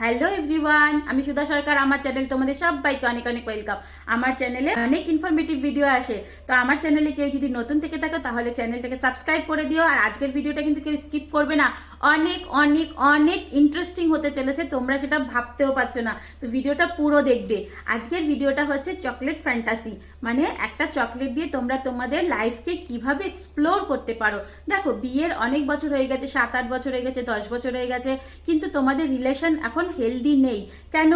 Hello everyone আমি সুধা সরকার, আমার channel তোমাদের সবাইকে অনেক অনেক ওয়েলকাম আমার চ্যানেলে অনেক ইনফরমেটিভ ভিডিও আসে। তো আমার চ্যানেলে কেউ যদি নতুন থেকে থাকো, তাহলে চ্যানেলটাকে সাবস্ক্রাইব করে দিও। আর আজকের ভিডিওটা কিন্তু কেউ স্কিপ করবে না। অনেক অনেক অনেক ইন্টারেস্টিং হতে চলেছে। তোমরা সেটা ভাবতেও পারছ না। তো ভিডিওটা পুরো দেখবে। আজকের ভিডিওটা হচ্ছে চকলেট ফ্যান্টাসি মানে একটা চকলেট দিয়ে তোমরা তোমাদের লাইফকে কীভাবে এক্সপ্লোর করতে পারো। দেখো, বিয়ের অনেক বছর হয়ে গেছে, সাত, আট বছর হয়ে গেছে, দশ বছর হয়ে গেছে, কিন্তু তোমাদের রিলেশন এখন হেলদি নেই। কেন?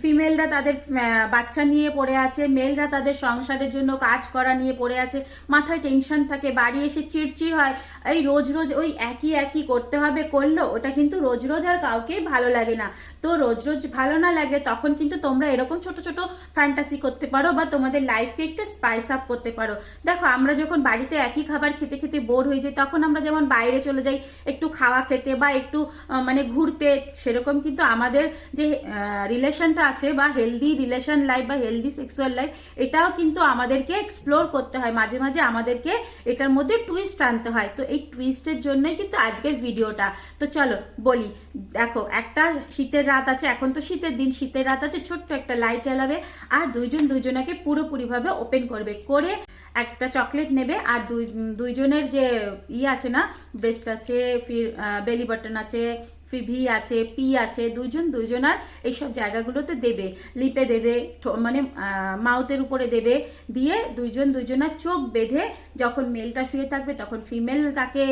ফিমেলরা তাদের বাচ্চা নিয়ে পড়ে আছে মেলরা তাদের সংসারের জন্য কাজ করা নিয়ে পড়ে আছে। মাথায় টেনশন থাকে, বাড়ি এসে চিড়চিড় হয়। এই রোজ রোজ ওই একই একই করতে হবে। করল, ওটা কিন্তু রোজ রোজ আর কাউকে ভালো লাগে না। তো রোজ রোজ ভালো না লাগে, তখন কিন্তু তোমরা এরকম ছোট ছোট ফ্যান্টাসি করতে পারো বা তোমাদের লাইফকে একটু স্পাইস আপ করতে পারো। দেখো, আমরা যখন বাড়িতে একই খাবার খেতে খেতে বোর হয়ে যাই, তখন আমরা যেমন বাইরে চলে যাই, একটু খাওয়া খেতে বা একটু মানে ঘুরতে, সেরকম কিন্তু আমাদের যে রিলেশনটা আছে বা হেলদি রিলেশন লাইফ বা হেলদি সেক্সুয়াল লাইফ এটাও কিন্তু আমাদেরকে এক্সপ্লোর করতে হয়। মাঝে মাঝে আমাদেরকে এটার মধ্যে টুইস্ট আনতে হয়। তো এই টুইস্টের জন্যই কিন্তু আজকের ভিডিওটা তো চলো, বলি। দেখো, একটা শীতের রাত আছে, এখন তো শীতের দিন, শীতের রাত আছে, ছোট্ট একটা লাইট জ্বালাবে আর দুইজন দুইজনাকে পুরোপুরিভাবে ওপেন করবে। করে একটা চকলেট নেবে আর দুই দুইজনের যে ই আছে না ব্রেস্ট আছে, ফির বেলি বাটন আছে ভি আছে পি আছে দুজন দুইজনার এইসব জায়গাগুলোতে দেবে, লিপে দেবে মানে মাউথের উপরে দেবে, দিয়ে দুইজন দুইজনার চোখ বেঁধে যখন মেলটা শুয়ে থাকবে তখন ফিমেল তাকে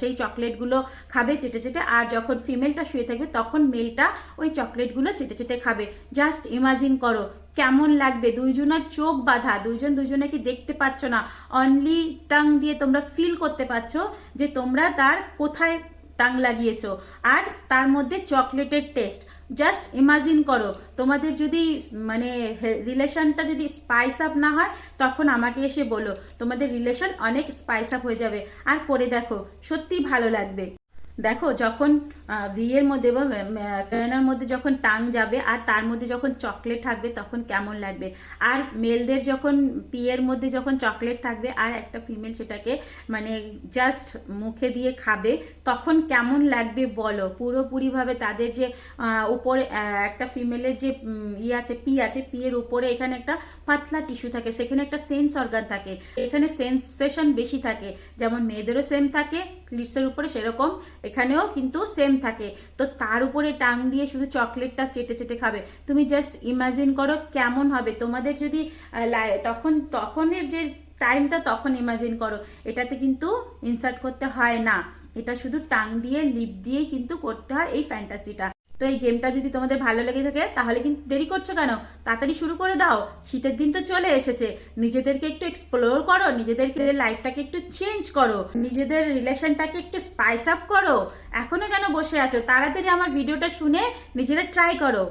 সেই চকলেটগুলো খাবে চেটে চেটে, আর যখন ফিমেলটা শুয়ে থাকবে তখন মেলটা ওই চকলেটগুলো চেটে চেটে খাবে। জাস্ট ইমাজিন করো, কেমন লাগবে? দুইজনের চোখ বাঁধা, দুইজন দুইজনকে দেখতে পাচ্ছ না? অনলি টাং দিয়ে তোমরা ফিল করতে পারছ যে তোমরা তার কোথায় টাং লাগিয়েছো। আর তার মধ্যে চকলেটের টেস্ট। জাস্ট ইমাজিন করো, তোমাদের যদি মানে রিলেশনটা যদি স্পাইস আপ না হয়, তখন আমাকে এসে বলো, তোমাদের রিলেশন অনেক স্পাইস আপ হয়ে যাবে। আর করে দেখো সত্যি ভালো লাগবে। দেখো যখন ভিয়ের মধ্যে বা ফেনার মধ্যে যখন টাং যাবে আর তার মধ্যে যখন চকলেট থাকবে তখন কেমন লাগবে? আর মেলদের যখন পিয়ের মধ্যে যখন চকলেট থাকবে আর একটা ফিমেল সেটাকে মানে জাস্ট মুখে দিয়ে খাবে তখন কেমন লাগবে বলো? পুরোপুরিভাবে তাদের যে উপরে একটা ফিমেলের যে উম, ই আছে পি আছে পি এর উপরে এখানে একটা পাতলা টিস্যু থাকে সেখানে একটা সেন্স অর্গান থাকে এখানে সেন্সেশন বেশি থাকে যেমন মেয়েদেরও সেম থাকে লিপসের উপরে সেরকম এখানেও কিন্তু সেম থাকে। তো তার উপরে টাং দিয়ে শুধু চকলেটটা চেটে চেটে খাবে। তুমি জাস্ট ইমাজিন করো কেমন হবে। তোমাদের যদি তখন, তখনের যে টাইমটা তখন ইমাজিন করো। এটাতে কিন্তু ইনসার্ট করতে হয় না। এটা শুধু টাং দিয়ে লিপ দিয়ে কিন্তু করতে হয় এই ফ্যান্টাসিটা তো এই গেমটা যদি তোমাদের ভালো লেগে থাকে, তাহলে কিন্তু দেরি করছ কেন? তাড়াতাড়ি শুরু করে দাও। শীতের দিন তো চলে এসেছে। নিজেদেরকে একটু এক্সপ্লোর করো, নিজেদেরকে লাইফটাকে একটু চেঞ্জ করো, নিজেদের রিলেশনটাকে একটু স্পাইস আপ করো। এখনও কেন বসে আছো? তাড়াতাড়ি আমার ভিডিওটা শুনে নিজেরা ট্রাই করো।